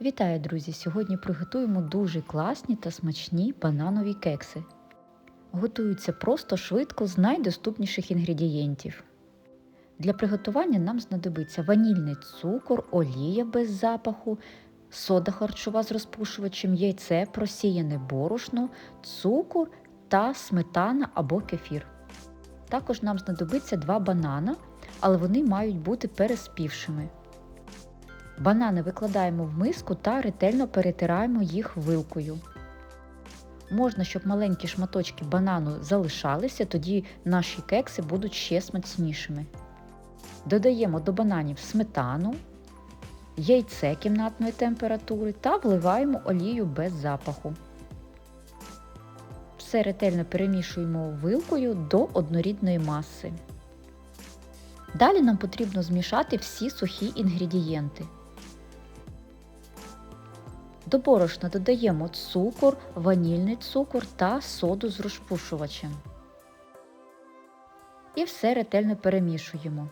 Вітаю, друзі! Сьогодні приготуємо дуже класні та смачні бананові кекси. Готуються просто швидко з найдоступніших інгредієнтів. Для приготування нам знадобиться ванільний цукор, олія без запаху, сода харчова з розпушувачем, яйце, просіяне борошно, цукор та сметана або кефір. Також нам знадобиться два банана, але вони мають бути переспівшими. Банани викладаємо в миску та ретельно перетираємо їх вилкою. Можна, щоб маленькі шматочки банану залишалися, тоді наші кекси будуть ще смачнішими. Додаємо до бананів сметану, яйце кімнатної температури та вливаємо олію без запаху. Все ретельно перемішуємо вилкою до однорідної маси. Далі нам потрібно змішати всі сухі інгредієнти. До борошна додаємо цукор, ванільний цукор та соду з розпушувачем. І все ретельно перемішуємо.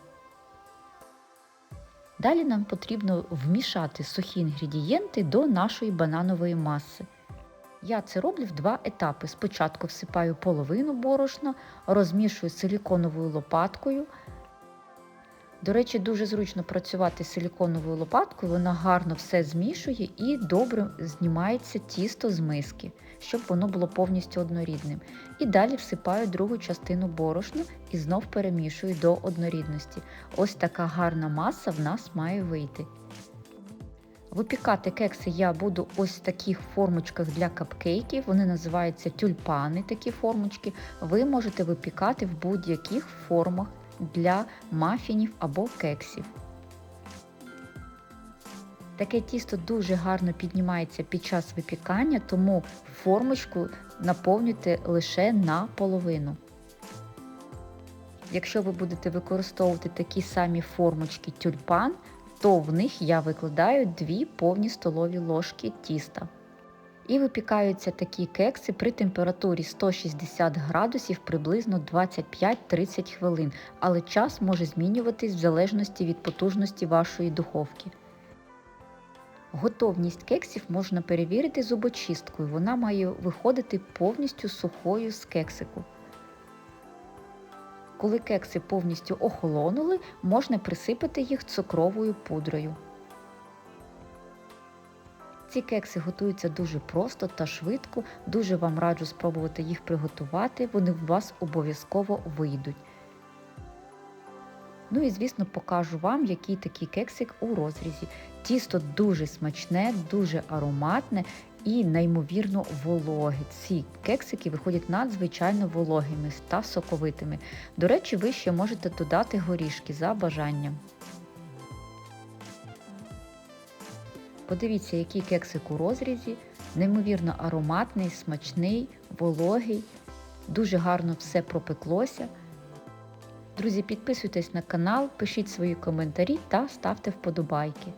Далі нам потрібно вмішати сухі інгредієнти до нашої бананової маси. Я це роблю в два етапи. Спочатку всипаю половину борошна, розмішую силіконовою лопаткою. До речі, дуже зручно працювати з силіконовою лопаткою, вона гарно все змішує і добре знімається тісто з миски, щоб воно було повністю однорідним. І далі всипаю другу частину борошна і знов перемішую до однорідності. Ось така гарна маса в нас має вийти. Випікати кекси я буду ось в таких формочках для капкейків, вони називаються тюльпани, такі формочки. Ви можете випікати в будь-яких формах для мафінів або кексів. Таке тісто дуже гарно піднімається під час випікання, тому формочку наповнюйте лише наполовину. Якщо ви будете використовувати такі самі формочки тюльпан, то в них я викладаю 2 повні столові ложки тіста. І випікаються такі кекси при температурі 160 градусів приблизно 25-30 хвилин, але час може змінюватись в залежності від потужності вашої духовки. Готовність кексів можна перевірити зубочисткою, вона має виходити повністю сухою з кексику. Коли кекси повністю охолонули, можна присипати їх цукровою пудрою. Ці кекси готуються дуже просто та швидко, дуже вам раджу спробувати їх приготувати, вони у вас обов'язково вийдуть. Ну і, звісно, покажу вам, який такий кексик у розрізі. Тісто дуже смачне, дуже ароматне і неймовірно вологе. Ці кексики виходять надзвичайно вологими та соковитими. До речі, ви ще можете додати горішки за бажанням. Подивіться, який кексик у розрізі, неймовірно ароматний, смачний, вологий, дуже гарно все пропеклося. Друзі, підписуйтесь на канал, пишіть свої коментарі та ставте вподобайки.